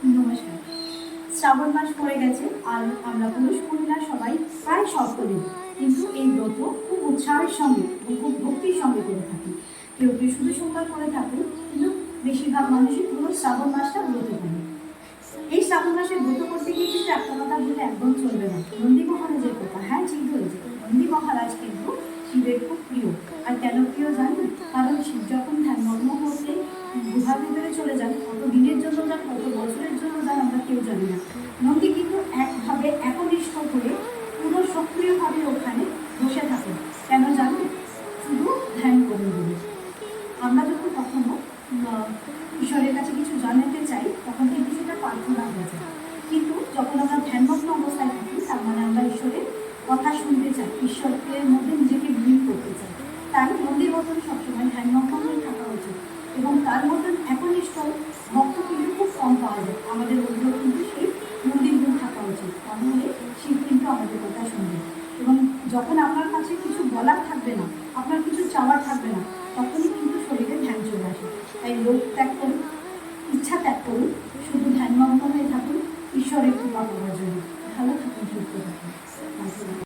নমস্কার। শ্রাবণ মাস পড়ে গেছে, আর আমরা পুরুষ মহিলা সবাই প্রায় সকলে কিন্তু এই ব্রত খুব উৎসাহের সঙ্গে খুব ভক্তির সঙ্গে করে থাকি। কেউ কেউ শুধু সোমবার করে থাকেন, কিন্তু বেশিরভাগ মানুষই পুরো শ্রাবণ মাসটা ব্রত করে এই শ্রাবণ মাসে ব্রত করতে গিয়ে কিন্তু একটা কথা বলে একদম চলবে না। নন্দী মহারাজের কথা হ্যাঁ ঠিক হয়েছে নন্দী মহারাজ কিন্তু শিবের খুব প্রিয়। আর কেন প্রিয় জানেন? কারণ শিব যখন ধ্যানমগ্ন করতে গুহার ভিতরে চলে যান কত দিনের জন্য যান কত জানি না নন্দী কিন্তু একভাবে একনিষ্ঠ হয়ে পুরো সক্রিয়ভাবে ওখানে বসে থাকেন কেন জানেন শুধু ধ্যান করে বলে। আমরা যখন কখনো ঈশ্বরের কাছে কিছু জানাতে চাই, তখন কিন্তু সেটা প্রার্থনা হয়ে যায়। কিন্তু যখন আমরা ধ্যানমগ্ন অবস্থায় থাকি, তার মানে আমরা ঈশ্বরের কথা শুনতে চাই ঈশ্বরের মধ্যে নিজেকে বিলীন করতে চাই। তাই মন্দির মতন সবসময় ধ্যানমগ্ন থাকা উচিত। এবং তার মতন একনিষ্ঠ ভক্ত কিন্তু খুব কম পাওয়া যায় আমাদের মধ্যেও কিন্তু সেই মন্দির গুণ থাকা উচিত তাহলে শিব কিন্তু আমাদের কথা শুনবে এবং যখন আপনার কাছে কিছু বলার থাকবে না, আপনার কিছু চাওয়ার থাকবে না, তখনই কিন্তু শরীরে ধ্যান চলে আসে। তাই লোক ত্যাগ করুন, ইচ্ছা ত্যাগ করুন, শুধু ধ্যানমগ্ন হয়ে থাকুন, ঈশ্বরের কৃপা করার জন্য।